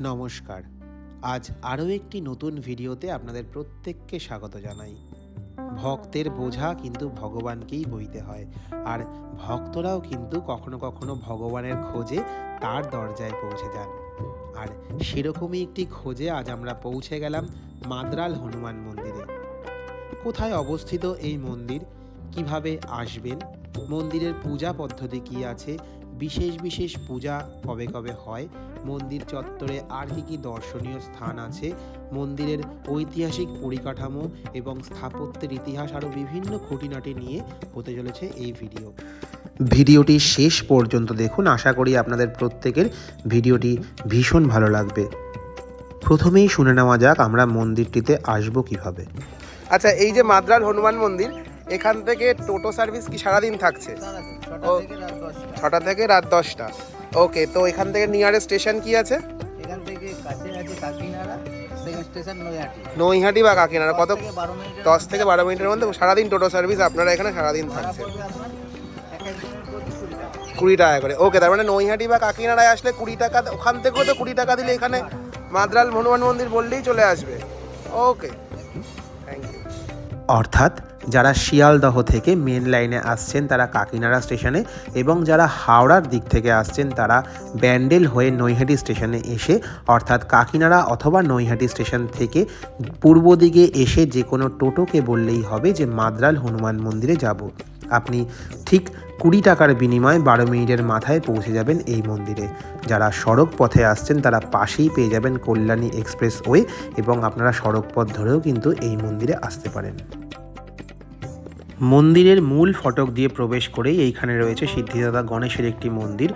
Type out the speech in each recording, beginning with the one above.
নমস্কার। আজ আরও একটি নতুন ভিডিওতে আপনাদের প্রত্যেককে স্বাগত জানাই। ভক্তের বোঝা কিন্তু ভগবানকেই বইতে হয়, আর ভক্তরাও কিন্তু কখনো কখনো ভগবানের খোঁজে তার দরজায় পৌঁছে যান। আর সেরকমই একটি খোঁজে আজ আমরা পৌঁছে গেলাম মাদ্রাল হনুমান মন্দিরে। কোথায় অবস্থিত এই মন্দির? কীভাবে আসবেন? মন্দিরের পূজা পদ্ধতি কি আছে? বিশেষ বিশেষ পূজা কবে কবে হয়? মন্দির চত্বরে আর কি কি দর্শনীয় স্থান আছে? মন্দিরের ঐতিহাসিক পরিকাঠামো এবং স্থাপত্যের ইতিহাস আরও বিভিন্ন খুঁটিনাটি নিয়ে হতে চলেছে এই ভিডিও। ভিডিওটি শেষ পর্যন্ত দেখুন। আশা করি আপনাদের প্রত্যেকের ভিডিওটি ভীষণ ভালো লাগবে। প্রথমেই শুনে নেওয়া যাক আমরা মন্দিরটিতে আসব কীভাবে। আচ্ছা এই যে মাদ্রাল হনুমান মন্দির এখান থেকে টোটো সার্ভিস কি সারাদিন থাকছে? ছটা থেকে রাত দশটা। ওকে তো এখান থেকে নিয়ারেস্ট স্টেশন কি আছে? এখান থেকে কাছে আছে কাকিনাড়া স্টেশন নৈহাটি। নৈহাটি বা কাকিনাড়া কত? দশ থেকে বারো মিনিটের মধ্যে সারাদিন টোটো সার্ভিস আপনারা এখানে সারাদিন থাকছে কুড়ি টাকা করে। ওকে তার মানে নৈহাটি বা কাকিনাড়ায় আসলে কুড়ি টাকা ওখান থেকেও তো কুড়ি টাকা দিলে এখানে মাদ্রাল হনুমান মন্দির বললেই চলে আসবে। ওকে থ্যাংক ইউ অর্থাৎ যারা শিয়ালদহ থেকে মেন লাইনে আসছেন, তারা কাকিনাড়া স্টেশনে এবং যারা হাওড়ার দিক থেকে আসছেন, তারা ব্যান্ডেল হয়ে নৈহাটি স্টেশনে এসে, অর্থাৎ কাকিনাড়া অথবা নৈহাটি স্টেশন থেকে পূর্ব দিকে এসে যে কোনো টোটোকে বললেই হবে যে, মাদ্রাল হনুমান মন্দিরে যাব। আপনি ঠিক কুড়ি টাকার বিনিময়ে বারো মিনিটের মাথায় পৌঁছে যাবেন এই মন্দিরে। যারা সড়ক পথে আসছেন, তারা পাশেই পেয়ে যাবেন কল্যাণী এক্সপ্রেস ওয়ে এবং আপনারা সড়ক পথ ধরেও কিন্তু এই মন্দিরে আসতে পারেন। মন্দিরের মূল ফটক দিয়ে প্রবেশ করেই এইখানে রয়েছে সিদ্ধিদাতা গণেশের একটি মন্দির।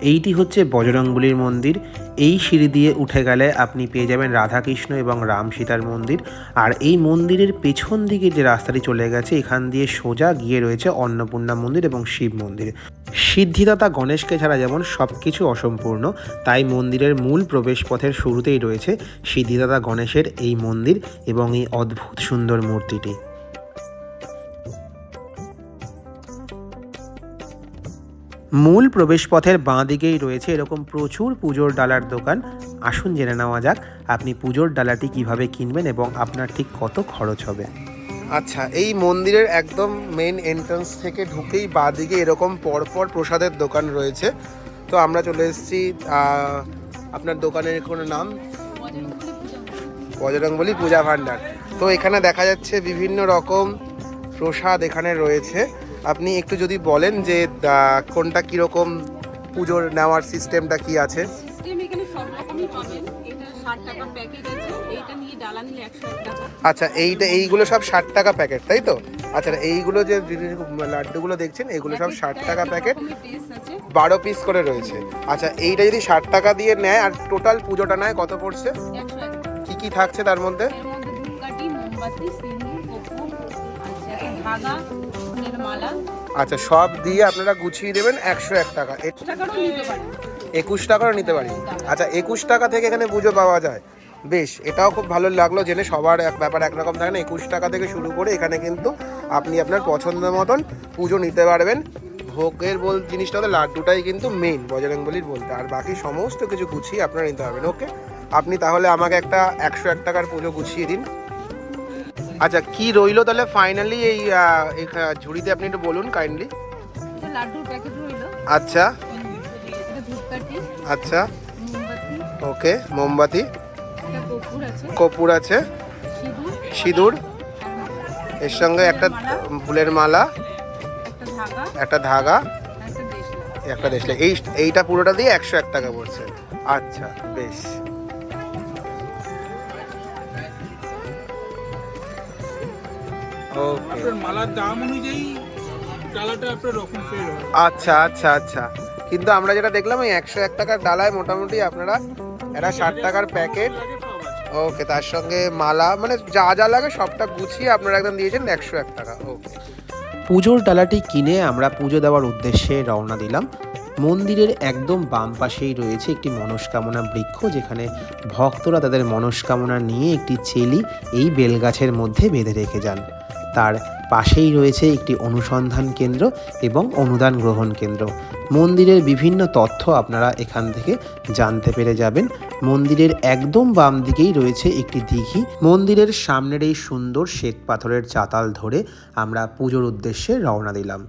এইটি হচ্ছে বজরংবলির মন্দির। এই সিঁড়ি দিয়ে উঠে গেলে আপনি পেয়ে যাবেন রাধাকৃষ্ণ এবং রাম সীতার মন্দির। আর এই মন্দিরের পেছন দিকে যে রাস্তাটি চলে গেছে, এখান দিয়ে সোজা গিয়ে রয়েছে অন্নপূর্ণা মন্দির এবং শিব মন্দির। সিদ্ধিদাতা গণেশকে ছাড়া যেমন সব কিছু অসম্পূর্ণ, তাই মন্দিরের মূল প্রবেশপথের শুরুতেই রয়েছে সিদ্ধিদাতা গণেশের এই মন্দির এবং এই অদ্ভুত সুন্দর মূর্তিটি। মূল প্রবেশপথের বাঁ দিকেই রয়েছে এরকম প্রচুর পুজোর ডালার দোকান। আসুন জেনে নেওয়া যাক, আপনি পুজোর ডালাটি কীভাবে কিনবেন এবং আপনার ঠিক কত খরচ হবে। আচ্ছা এই মন্দিরের একদম মেন এন্ট্রান্স থেকে ঢুকেই বাদিকে এরকম পরপর প্রসাদের দোকান রয়েছে। তো আমরা চলে এসেছি আপনার দোকানের কোনো নাম? বজরংবলী পূজা ভাণ্ডার। তো এখানে দেখা যাচ্ছে বিভিন্ন রকম প্রসাদ এখানে রয়েছে। আপনি একটু যদি বলেন যে কোনটা কীরকম পুজোর নেওয়ার সিস্টেমটা কি আছে? আচ্ছা এইটা এইগুলো সব ষাট টাকা প্যাকেট তাই তো? আচ্ছা এইগুলো যে লাড্ডুগুলো দেখছেন এগুলো সব ষাট টাকা প্যাকেট বারো পিস করে রয়েছে। আচ্ছা এইটা যদি ষাট টাকা দিয়ে নেয় আর টোটাল পুজোটা নেয় কত পড়ছে? কি কি থাকছে তার মধ্যে? মালা। আচ্ছা সব দিয়ে আপনারা গুছিয়ে দেবেন একশো এক টাকা। একুশ টাকারও নিতে পারি। আচ্ছা একুশ টাকা থেকে এখানে পুজো পাওয়া যায়। বেশ এটাও খুব ভালো লাগল জেনে। সবার এক ব্যাপার একরকম থাকে না। একুশ টাকা থেকে শুরু করে এখানে কিন্তু আপনি আপনার পছন্দ মতন পুজো নিতে পারবেন। ভোগের বল জিনিসটা হলো লাড্ডুটাই কিন্তু মেন বজরংবলির বলতে। আর বাকি সমস্ত কিছু গুছিয়ে আপনারা নিতে পারবেন। ওকে আপনি তাহলে আমাকে একটা একশো এক টাকার পুজো গুছিয়ে দিন। আচ্ছা কি রইল তাহলে ফাইনালি এই ঝুড়িতে? আপনি একটু বলুন কাইন্ডলি লাড্ডুর প্যাকেট রইল। আচ্ছা। আচ্ছা। ওকে মোমবাতি। কপুর আছে। সিঁদুর। এর সঙ্গে একটা ফুলের মালা। একটা ধাগা। একটা ধাগা। একটা দেশলে এই এইটা পুরোটা দিয়ে একশো এক টাকা পড়ছে। আচ্ছা বেশ। আপনার মালার দাম অনুযায়ী ডালাটা আপনার রকম ফের হয় আচ্ছা আচ্ছা আচ্ছা। কিন্তু আমরা যেটা দেখলাম ওই একশো এক টাকার ডালায় মোটামুটি আপনারা একটা ষাট টাকার প্যাকেট ওকে তার সঙ্গে মালা মানে যা যা লাগে সবটা গুছিয়ে আপনারা একদম দিয়েছেন একশো এক টাকা। ওকে পুজোর ডালাটি কিনে আমরা পুজো দেওয়ার উদ্দেশ্যে রওনা দিলাম। মন্দিরের একদম বাম পাশেই রয়েছে একটি মনস্কামনা বৃক্ষ যেখানে ভক্তরা তাদের মনস্কামনা নিয়ে একটি চেলি এই বেলগাছের মধ্যে বেঁধে রেখে যান। তার পাশেই রয়েছে একটি অনুসন্ধান কেন্দ্র এবং অনুদান গ্রহণ কেন্দ্র। মন্দিরের বিভিন্ন তথ্য আপনারা এখান থেকে জানতে পেরে যাবেন। মন্দিরের একদম বাম দিকেই রয়েছে একটি দিঘি। মন্দিরের সামনের এই সুন্দর শ্বেত পাথরের চাতাল ধরে আমরা পুজোর উদ্দেশ্যে রওনা দিলাম।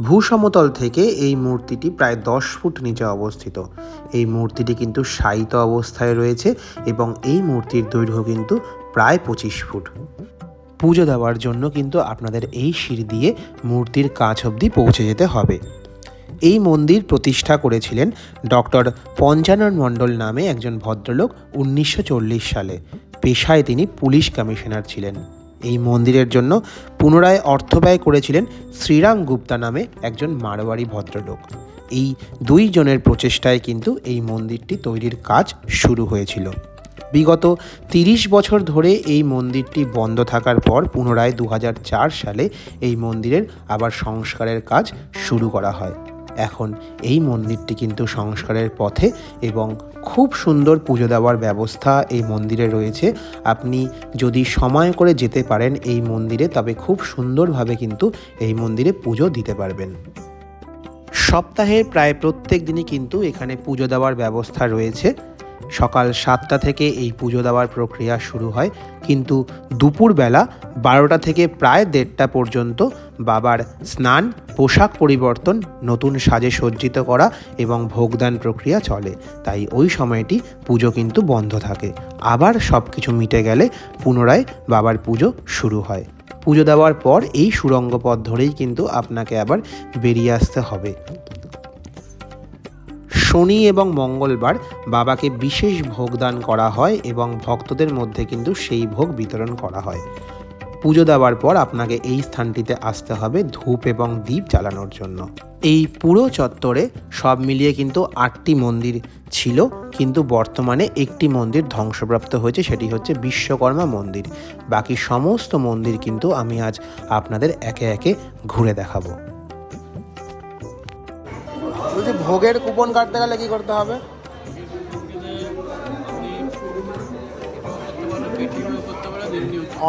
ভূসমতল থেকে এই মূর্তিটি প্রায় দশ ফুট নিচে অবস্থিত। এই মূর্তিটি কিন্তু শায়িত অবস্থায় রয়েছে এবং এই মূর্তির দৈর্ঘ্য কিন্তু প্রায় পঁচিশ ফুট। পুজো দেওয়ার জন্য কিন্তু আপনাদের এই সিঁড়ি দিয়ে মূর্তির কাছ অবধি পৌঁছে যেতে হবে। এই মন্দির প্রতিষ্ঠা করেছিলেন ডক্টর পঞ্চানন মণ্ডল নামে একজন ভদ্রলোক উনিশশো চল্লিশ সালে। পেশায় তিনি পুলিশ কমিশনার ছিলেন। এই মন্দিরের জন্য পুনরায় অর্থ ব্যয় করেছিলেন শ্রীরাম গুপ্তা নামে একজন মারোয়ারি ভদ্রলোক। এই দুই জনের প্রচেষ্টায় কিন্তু এই মন্দিরটি তৈরির কাজ শুরু হয়েছিল। বিগত তিরিশ বছর ধরে এই মন্দিরটি বন্ধ থাকার পর পুনরায় দু হাজার চার সালে এই মন্দিরের আবার সংস্কারের কাজ শুরু করা হয়। এখন এই মন্দিরটি কিন্তু সংস্কারের পথে এবং খুব সুন্দর পুজো দেওয়ার ব্যবস্থা এই মন্দিরে রয়েছে। আপনি যদি সময় করে যেতে পারেন এই মন্দিরে, তবে খুব সুন্দরভাবে কিন্তু এই মন্দিরে পুজো দিতে পারবেন। সপ্তাহের প্রায় প্রত্যেক দিনই কিন্তু এখানে পুজো দেওয়ার ব্যবস্থা রয়েছে। সকাল সাতটা থেকে এই পুজো দেওয়ার প্রক্রিয়া শুরু হয়। কিন্তু দুপুরবেলা বারোটা থেকে প্রায় দেড়টা পর্যন্ত বাবার স্নান, পোশাক পরিবর্তন, নতুন সাজে সজ্জিত করা এবং ভোগদান প্রক্রিয়া চলে। তাই ওই সময়টি পুজো কিন্তু বন্ধ থাকে। আবার সব কিছু মিটে গেলে পুনরায় বাবার পুজো শুরু হয়। পুজো দেওয়ার পর এই সুরঙ্গ পথ ধরেই কিন্তু আপনাকে আবার বেরিয়ে আসতে হবে। শনি এবং মঙ্গলবার বাবাকে বিশেষ ভোগ দান করা হয় এবং ভক্তদের মধ্যে কিন্তু সেই ভোগ বিতরণ করা হয়। পুজো দেওয়ার পর আপনাকে এই স্থানটিতে আসতে হবে ধূপ এবং দ্বীপ জ্বালানোর জন্য। এই পুরো চত্বরে সব মিলিয়ে কিন্তু আটটি মন্দির ছিল, কিন্তু বর্তমানে একটি মন্দির ধ্বংসপ্রাপ্ত হয়েছে, সেটি হচ্ছে বিশ্বকর্মা মন্দির। বাকি সমস্ত মন্দির কিন্তু আমি আজ আপনাদের একে একে ঘুরে দেখাবো। বলছি, ভোগের কুপন কাটতে গেলে কি করতে হবে?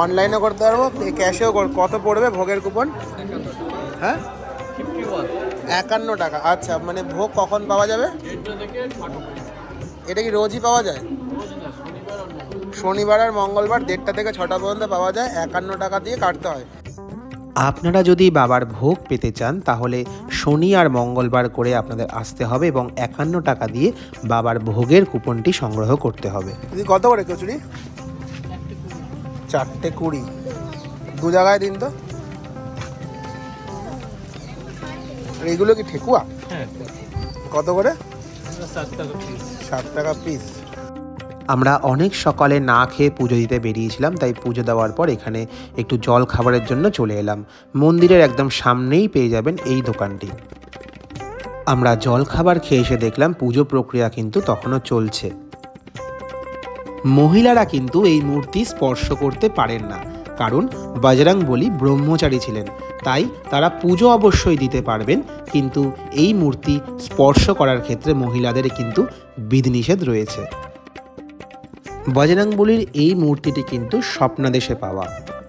অনলাইনে করতে পারব ক্যাশেও কত পড়বে ভোগের কুপন হ্যাঁ? একান্ন টাকা আচ্ছা মানে ভোগ কখন পাওয়া যাবে? এটা কি রোজই পাওয়া যায়? শনিবার আর মঙ্গলবার দেড়টা থেকে ছটা পর্যন্ত পাওয়া যায়, একান্ন টাকা দিয়ে কাটতে হয়। আপনারা যদি বাবার ভোগ পেতে চান তাহলে শনি আর মঙ্গলবার করে আপনাদের আসতে হবে এবং একান্ন টাকা দিয়ে বাবার ভোগের কুপনটি সংগ্রহ করতে হবে। কত করে কচুরি? চারটে কুড়ি। দু জায়গায় দিন তো। আর এগুলো কি ঠেকুয়া? হ্যাঁ। কত করে? সাত টাকা পিস আমরা অনেক সকালে না খেয়ে পুজো দিতে বেরিয়েছিলাম, তাই পুজো দেওয়ার পর এখানে একটু জল খাবারের জন্য চলে এলাম। মন্দিরের একদম সামনেই পেয়ে যাবেন এই দোকানটি। আমরা জল খাবার খেয়ে এসে দেখলাম পুজো প্রক্রিয়া কিন্তু তখনও চলছে। মহিলারা কিন্তু এই মূর্তি স্পর্শ করতে পারেন না, কারণ বজরং বলি ব্রহ্মচারী ছিলেন, তাই তারা পুজো অবশ্যই দিতে পারবেন, কিন্তু এই মূর্তি স্পর্শ করার ক্ষেত্রে মহিলাদের কিন্তু বিধিনিষেধ রয়েছে। বজরংবলির এই মূর্তিটি কিন্তু স্বপ্নাদেশে পাওয়া।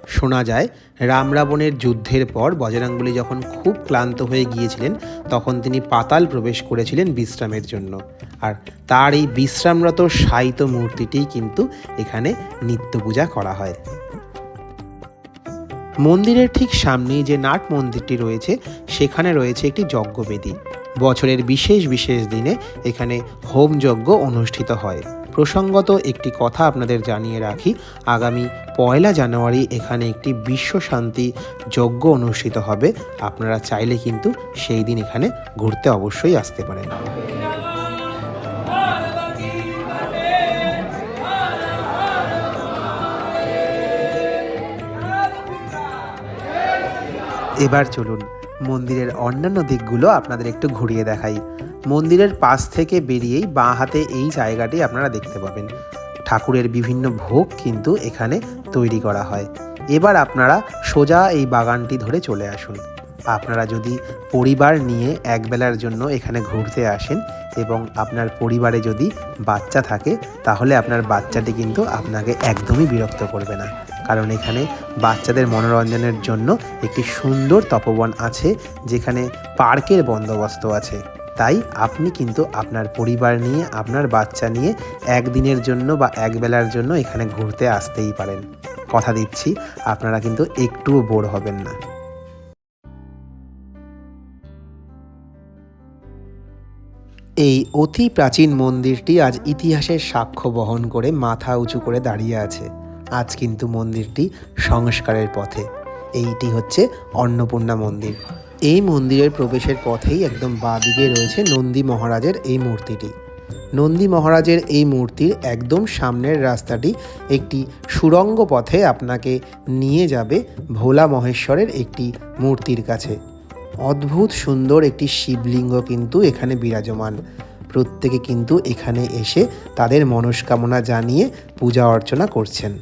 শোনা যায়, রাম রাবণের যুদ্ধের পর বজরংবলী যখন খুব ক্লান্ত হয়ে গিয়েছিলেন, তখন তিনি পাতাল প্রবেশ করেছিলেন বিশ্রামের জন্য। আর তার এই বিশ্রামরত সাহিত্য মূর্তিটি কিন্তু এখানে নিত্য পূজা করা হয়। মন্দিরের ঠিক সামনেই যে নাট মন্দিরটি রয়েছে, সেখানে রয়েছে একটি যজ্ঞবেদী। বছরের বিশেষ বিশেষ দিনে এখানে হোম যজ্ঞ অনুষ্ঠিত হয়। প্রসঙ্গত একটি কথা আপনাদের জানিয়ে রাখি। আগামী পয়লা জানুয়ারি এখানে একটি বিশ্ব শান্তি যজ্ঞ অনুষ্ঠিত হবে। আপনারা চাইলে কিন্তু সেই দিন এখানে ঘুরতে অবশ্যই আসতে পারেন। এবার চলুন, মন্দিরের অন্যান্য দিকগুলো আপনাদের একটু ঘুরিয়ে দেখাই। মন্দিরের পাশ থেকে বেরিয়েই বাঁ হাতে এই জায়গাটি আপনারা দেখতে পাবেন। ঠাকুরের বিভিন্ন ভোগ কিন্তু এখানে তৈরি করা হয়। এবার আপনারা সোজা এই বাগানটি ধরে চলে আসুন। আপনারা যদি পরিবার নিয়ে একবেলার জন্য এখানে ঘুরতে আসেন এবং আপনার পরিবারে যদি বাচ্চা থাকে, তাহলে আপনার বাচ্চাটি কিন্তু আপনাকে একদমই বিরক্ত করবে না। কারণ এখানে বাচ্চাদের মনোরঞ্জনের জন্য একটি সুন্দর তপবন আছে, যেখানে পার্কের বন্দোবস্ত আছে। তাই আপনি কিন্তু আপনার পরিবার নিয়ে, আপনার বাচ্চা নিয়ে একদিনের জন্য বা একবেলার জন্য এখানে ঘুরতে আসতেই পারেন। কথা দিচ্ছি, আপনারা কিন্তু একটুও বোর হবেন না। এই অতি প্রাচীন মন্দিরটি আজ ইতিহাসের সাক্ষ্য বহন করে মাথা উঁচু করে দাঁড়িয়ে আছে। আজ কিন্তু মন্দিরটি সংস্কারের পথে। এইটি হচ্ছে অন্নপূর্ণা মন্দির। এই মন্দিরের প্রবেশের পথেই একদম বাঁদিকে রয়েছে নন্দী মহারাজের এই মূর্তিটি। নন্দী মহারাজের এই মূর্তির একদম সামনের রাস্তাটি একটি সুড়ঙ্গ পথে আপনাকে নিয়ে যাবে ভোলা মহেশ্বরের একটি মূর্তির কাছে। অদ্ভুত সুন্দর একটি শিবলিঙ্গ কিন্তু এখানে বিরাজমান। প্রত্যেকে কিন্তু এখানে এসে তাদের মনস্কামনা জানিয়ে পূজা অর্চনা করছেন।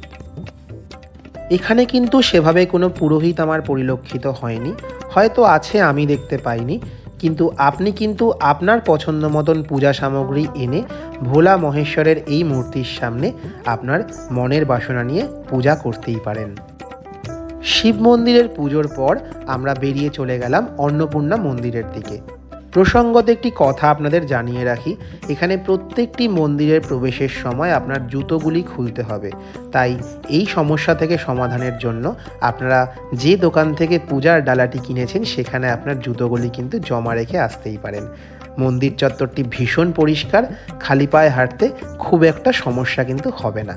এখানে কিন্তু সেভাবে কোনো পুরোহিত আমার পরিলক্ষিত হয়নি। হয়তো আছে, আমি দেখতে পাইনি। কিন্তু আপনি কিন্তু আপনার পছন্দ মতন পূজা সামগ্রী এনে ভোলা মহেশ্বরের এই মূর্তির সামনে আপনার মনের বাসনা নিয়ে পূজা করতেই পারেন। শিব মন্দিরের পুজোর পর আমরা বেরিয়ে চলে গেলাম অন্নপূর্ণা মন্দিরের দিকে। প্রসঙ্গত একটি কথা আপনাদের জানিয়ে রাখি। এখানে প্রত্যেকটি মন্দিরের প্রবেশের সময় আপনার জুতোগুলি খুলতে হবে। তাই এই সমস্যা থেকে সমাধানের জন্য আপনারা যে দোকান থেকে পূজার ডালাটি কিনেছেন, সেখানে আপনার জুতোগুলি কিন্তু জমা রেখে আসতেই পারেন। মন্দির চত্বরটি ভীষণ পরিষ্কার, খালি পায়ে হাঁটতে খুব একটা সমস্যা কিন্তু হবে না।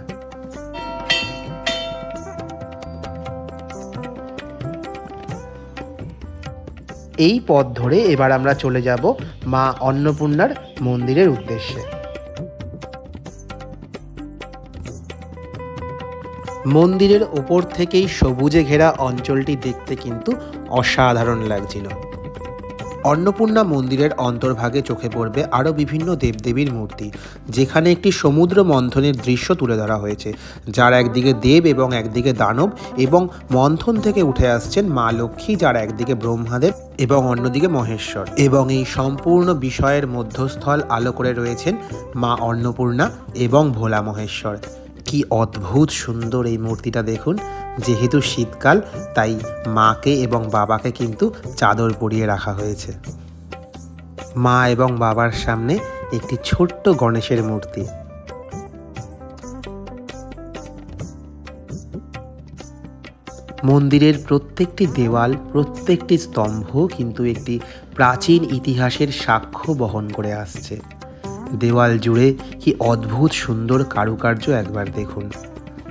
এই পথ ধরে এবার আমরা চলে যাব মা অন্নপূর্ণার মন্দিরের উদ্দেশ্যে। মন্দিরের ওপর থেকেই সবুজে ঘেরা অঞ্চলটি দেখতে কিন্তু অসাধারণ লাগছিল। অন্নপূর্ণা মন্দিরের অন্তর্ভাগে চোখে পড়বে আরও বিভিন্ন দেবদেবীর মূর্তি, যেখানে একটি সমুদ্র মন্থনের দৃশ্য তুলে ধরা হয়েছে, যার একদিকে দেব এবং একদিকে দানব এবং মন্থন থেকে উঠে আসছেন মা লক্ষ্মী, যার একদিকে ব্রহ্মাদেব এবং অন্যদিকে মহেশ্বর। এবং এই সম্পূর্ণ বিষয়ের মধ্যস্থল আলো করে রয়েছেন মা অন্নপূর্ণা এবং ভোলা মহেশ্বর। কি অদ্ভুত সুন্দর এই মূর্তিটা দেখুন। যেহেতু শীতকাল, তাই মাকে এবং বাবাকে কিন্তু চাদর পরিয়ে রাখা হয়েছে। মা এবং বাবার সামনে একটি ছোট্ট গণেশের মূর্তি। মন্দিরের প্রত্যেকটি দেওয়াল, প্রত্যেকটি স্তম্ভ কিন্তু একটি প্রাচীন ইতিহাসের সাক্ষ্য বহন করে আসছে। দেওয়াল জুড়ে কি অদ্ভুত সুন্দর কারুকার্য একবার দেখুন।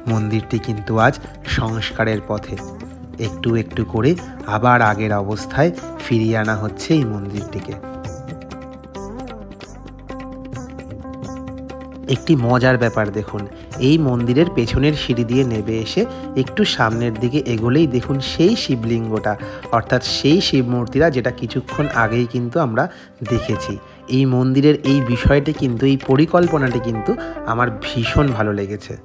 মন্দিরটি কিন্তু আজ সংস্কারের পথে। একটু একটু করে আবার আগের অবস্থায় ফিরিয়ে আনা হচ্ছে এই মন্দিরটিকে। একটি মজার ব্যাপার দেখুন, এই মন্দিরের পেছনের সিঁড়ি দিয়ে নেবে এসে একটু সামনের দিকে এগোলেই দেখুন সেই শিবলিঙ্গটা, অর্থাৎ সেই শিব মূর্তিরা যেটা কিছুক্ষণ আগেই কিন্তু আমরা দেখেছি। এই মন্দিরের এই বিষয়টি কিন্তু, এই পরিকল্পনাটি কিন্তু আমার ভীষণ ভালো লেগেছে।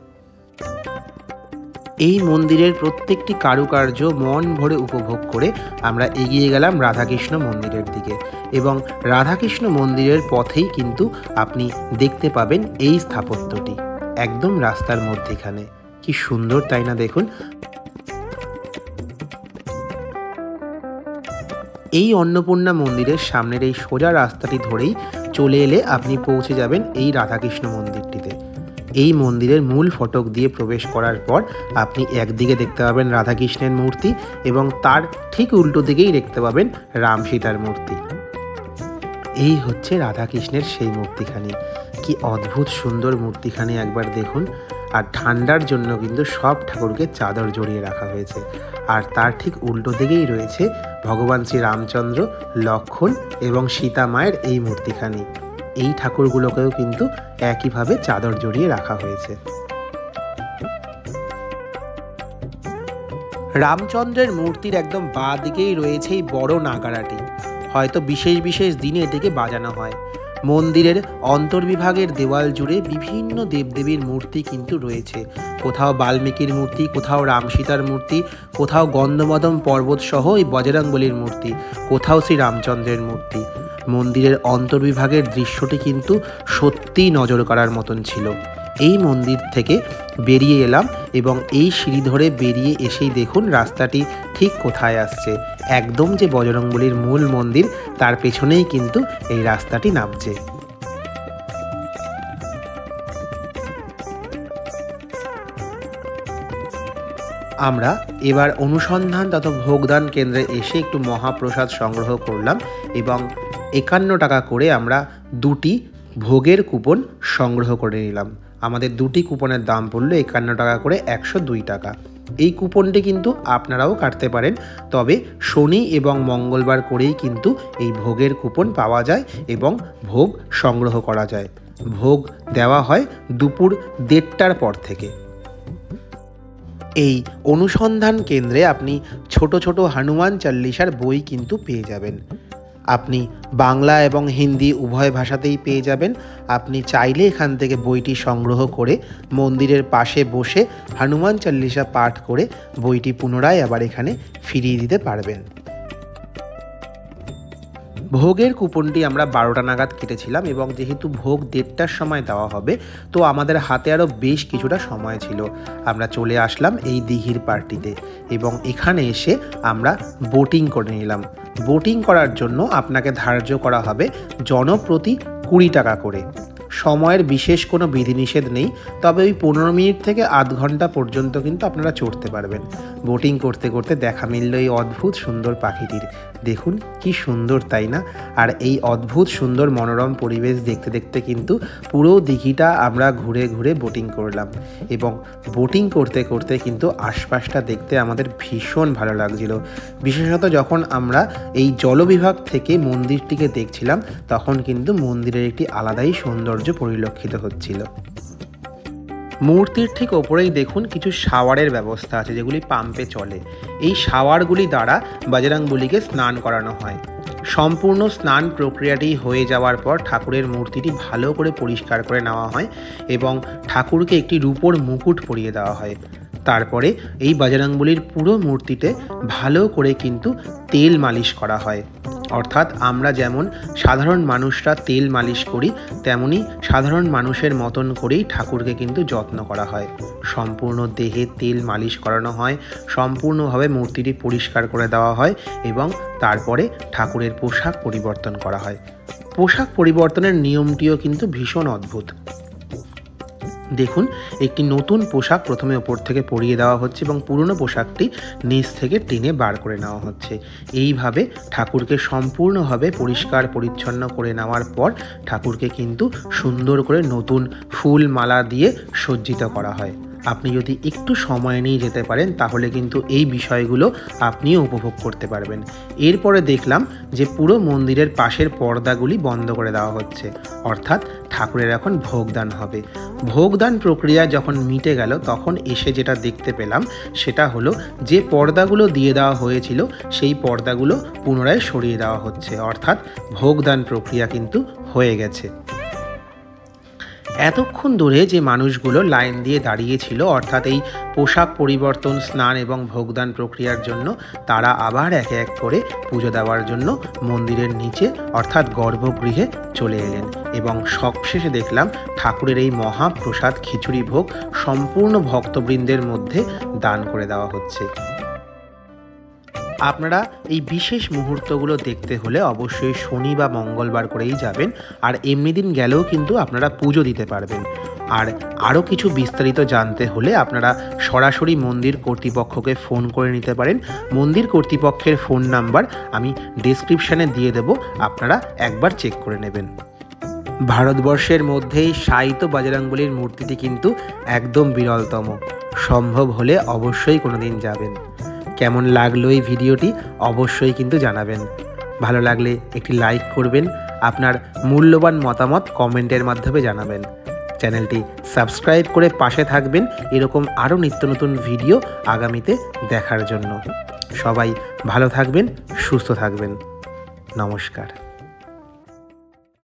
এই মন্দিরের প্রত্যেকটি কারুকার্য মন ভরে উপভোগ করে আমরা এগিয়ে গেলাম রাধাকৃষ্ণ মন্দিরের দিকে এবং রাধাকৃষ্ণ মন্দিরের পথেই কিন্তু আপনি দেখতে পাবেন এই স্থাপত্যটি, একদম রাস্তার মধ্যেখানে। কি সুন্দর তাই না দেখুন? এই অন্নপূর্ণা মন্দিরের সামনের এই সোজা রাস্তাটি ধরেই চলে এলে আপনি পৌঁছে যাবেন এই রাধাকৃষ্ণ মন্দিরটিতে। এই মন্দিরের মূল ফটক দিয়ে প্রবেশ করার পর আপনি একদিকে দেখতে পাবেন রাধাকৃষ্ণের মূর্তি এবং তার ঠিক উল্টো দিকেই দেখতে পাবেন রাম সীতার মূর্তি। এই হচ্ছে রাধাকৃষ্ণের সেই মূর্তিখানি। কি অদ্ভুত সুন্দর মূর্তিখানি একবার দেখুন। আর ঠান্ডার জন্য কিন্তু সব ঠাকুরকে চাদর জড়িয়ে রাখা হয়েছে। আর তার ঠিক উল্টো দিকেই রয়েছে ভগবান শ্রী রামচন্দ্র, লক্ষণ এবং সীতা মায়ের এই মূর্তিখানি। এই ঠাকুরগুলোকেও কিন্তু একইভাবে চাদর জড়িয়ে রাখা হয়েছে। রামচন্দ্রের মূর্তির একদম বাঁ দিকেই রয়েছে এই বড় নাগারাটি। হয়তো বিশেষ বিশেষ দিনে এটিকে বাজানো হয়। মন্দিরের অন্তর্বিভাগের দেওয়াল জুড়ে বিভিন্ন দেবদেবীর মূর্তি কিন্তু রয়েছে। কোথাও বাল্মীকির মূর্তি, কোথাও রামসীতার মূর্তি, কোথাও গন্ধমদম পর্বত সহ এই বজরংবলীর মূর্তি, কোথাও শ্রী রামচন্দ্রের মূর্তি। মন্দিরের অন্তর্বিভাগের দৃশ্যটি কিন্তু সত্যিই নজর করার মতন ছিল। এই মন্দির থেকে বেরিয়ে এলাম এবং এই সিঁড়ি ধরে বেরিয়ে এসেই দেখুন রাস্তাটি ঠিক কোথায় আসছে। একদম যে বজরংবলির মূল মন্দির, তার পেছনেই কিন্তু এই রাস্তাটি নামছে। আমরা এবার অনুসন্ধান তথা ভোগদান কেন্দ্রে এসে একটু মহাপ্রসাদ সংগ্রহ করলাম এবং একান্ন টাকা করে আমরা দুটি ভোগের কুপন সংগ্রহ করে নিলাম। আমাদের দুটি কুপনের দাম পড়ল একান্ন টাকা করে একশো দুই টাকা। এই কুপনটি কিন্তু আপনারাও কাটতে পারেন। তবে শনি এবং মঙ্গলবার করেই কিন্তু এই ভোগের কুপন পাওয়া যায় এবং ভোগ সংগ্রহ করা যায়। ভোগ দেওয়া হয় দুপুর দেড়টার পর থেকে। এই অনুসন্ধান কেন্দ্রে আপনি ছোট ছোট হনুমান চল্লিশার বই কিন্তু পেয়ে যাবেন। আপনি বাংলা এবং হিন্দি উভয় ভাষাতেই পেয়ে যাবেন। আপনি চাইলে এখান থেকে বইটি সংগ্রহ করে মন্দিরের পাশে বসে হনুমান চল্লিশা পাঠ করে বইটি পুনরায় আবার এখানে ফিরিয়ে দিতে পারবেন। ভোগের কুপনটি আমরা বারোটা নাগাদ কেটেছিলাম এবং যেহেতু ভোগ দেড়টার সময় দেওয়া হবে, তো আমাদের হাতে আরও বেশ কিছুটা সময় ছিল। আমরা চলে আসলাম এই দিঘির পার্টিতে এবং এখানে এসে আমরা বোটিং করে নিলাম। বোটিং করার জন্য আপনাকে ধার্য করা হবে জনপ্রতি কুড়ি টাকা করে। সময়ের বিশেষ কোনো বিধিনিষেধ নেই, তবে ওই পনেরো মিনিট থেকে আধ ঘণ্টা পর্যন্ত কিন্তু আপনারা চড়তে পারবেন। বোটিং করতে করতে দেখা মিলল এই অদ্ভুত সুন্দর পাখিটির। দেখুন কি সুন্দর, তাই না? আর এই অদ্ভুত সুন্দর মনোরম পরিবেশ দেখতে দেখতে কিন্তু পুরো দিঘিটা আমরা ঘুরে ঘুরে বোটিং করলাম। এবং বোটিং করতে করতে কিন্তু আশপাশটা দেখতে আমাদের ভীষণ ভালো লাগছিল। বিশেষত যখন আমরা এই জলবিভাগ থেকে মন্দিরটিকে দেখছিলাম, তখন কিন্তু মন্দিরের একটি আলাদাই সৌন্দর্য পরিলক্ষিত হচ্ছিল। মূর্তির ঠিক ওপরেই দেখুন কিছু শাওয়ারের ব্যবস্থা আছে যেগুলি পাম্পে চলে। এই শাওয়ারগুলি দ্বারা বজরংবলীকে স্নান করানো হয়। সম্পূর্ণ স্নান প্রক্রিয়াটি হয়ে যাওয়ার পর ঠাকুরের মূর্তিটি ভালো করে পরিষ্কার করে নেওয়া হয় এবং ঠাকুরকে একটি রূপোর মুকুট পরিয়ে দেওয়া হয়। তারপরে এই বজরংবলীর পুরো মূর্তিতে ভালো করে কিন্তু তেল মালিশ করা হয়। অর্থাৎ আমরা যেমন সাধারণ মানুষরা তেল মালিশ করি, তেমনি সাধারণ মানুষের মতন করেই ঠাকুরকে কিন্তু যত্ন করা হয়। সম্পূর্ণ দেহে তেল মালিশ করানো হয়, সম্পূর্ণভাবে মূর্তিটি পরিষ্কার করে দেওয়া হয় এবং তারপরে ঠাকুরের পোশাক পরিবর্তন করা হয়। পোশাক পরিবর্তনের নিয়মটিও কিন্তু ভীষণ অদ্ভুত। দেখুন, একটি নতুন পোশাক প্রথমে ওপর থেকে পরিয়ে দেওয়া হচ্ছে এবং পুরনো পোশাকটি নিচ থেকে টেনে বার করে নেওয়া হচ্ছে। এইভাবে ঠাকুরকে সম্পূর্ণভাবে পরিষ্কার পরিচ্ছন্ন করে নেওয়ার পর ঠাকুরকে কিন্তু সুন্দর করে নতুন ফুল মালা দিয়ে সজ্জিত করা হয়। আপনি যদি একটু সময় নিয়ে যেতে পারেন, তাহলে কিন্তু এই বিষয়গুলো আপনিও উপভোগ করতে পারবেন। এরপরে দেখলাম যে পুরো মন্দিরের পাশের পর্দাগুলি বন্ধ করে দেওয়া হচ্ছে। অর্থাৎ ঠাকুরের এখন ভোগদান হবে। ভোগদান প্রক্রিয়া যখন মিটে গেল, তখন এসে যেটা দেখতে পেলাম, সেটা হলো যে পর্দাগুলো দিয়ে দেওয়া হয়েছিল, সেই পর্দাগুলো পুনরায় সরিয়ে দেওয়া হচ্ছে। অর্থাৎ ভোগদান প্রক্রিয়া কিন্তু হয়ে গেছে। এতক্ষণ ধরে যে মানুষগুলো লাইন দিয়ে দাঁড়িয়েছিল, অর্থাৎ এই পোশাক পরিবর্তন, স্নান এবং ভোগদান প্রক্রিয়ার জন্য, তারা আবার একে এক করে পুজো দেওয়ার জন্য মন্দিরের নিচে, অর্থাৎ গর্ভগৃহে চলে এলেন এবং সবশেষে দেখলাম ঠাকুরের এই মহাপ্রসাদ খিচুড়ি ভোগ সম্পূর্ণ ভক্তবৃন্দের মধ্যে দান করে দেওয়া হচ্ছে। আপনারা এই বিশেষ মুহূর্তগুলো দেখতে হলে অবশ্যই শনি বা মঙ্গলবার করেই যাবেন, আর এমনি দিন গেলেও কিন্তু আপনারা পুজো দিতে পারবেন। আর আরও কিছু বিস্তারিত জানতে হলে আপনারা সরাসরি মন্দির কর্তৃপক্ষকে ফোন করে নিতে পারেন। মন্দির কর্তৃপক্ষের ফোন নাম্বার আমি ডেসক্রিপশানে দিয়ে দেব, আপনারা একবার চেক করে নেবেন। ভারতবর্ষের মধ্যেই সাহিত্য বাজরাঙ্গলির মূর্তিটি কিন্তু একদম বিরলতম। সম্ভব হলে অবশ্যই কোনো দিন যাবেন। কেমন লাগল এই ভিডিওটি অবশ্যই কিন্তু জানাবেন। ভালো লাগলে একটি লাইক করবেন, আপনার মূল্যবান মতামত কমেন্টের মাধ্যমে জানাবেন। চ্যানেলটি সাবস্ক্রাইব করে পাশে থাকবেন, এরকম আরও নিত্য নতুন ভিডিও আগামীতে দেখার জন্য। সবাই ভালো থাকবেন, সুস্থ থাকবেন। নমস্কার।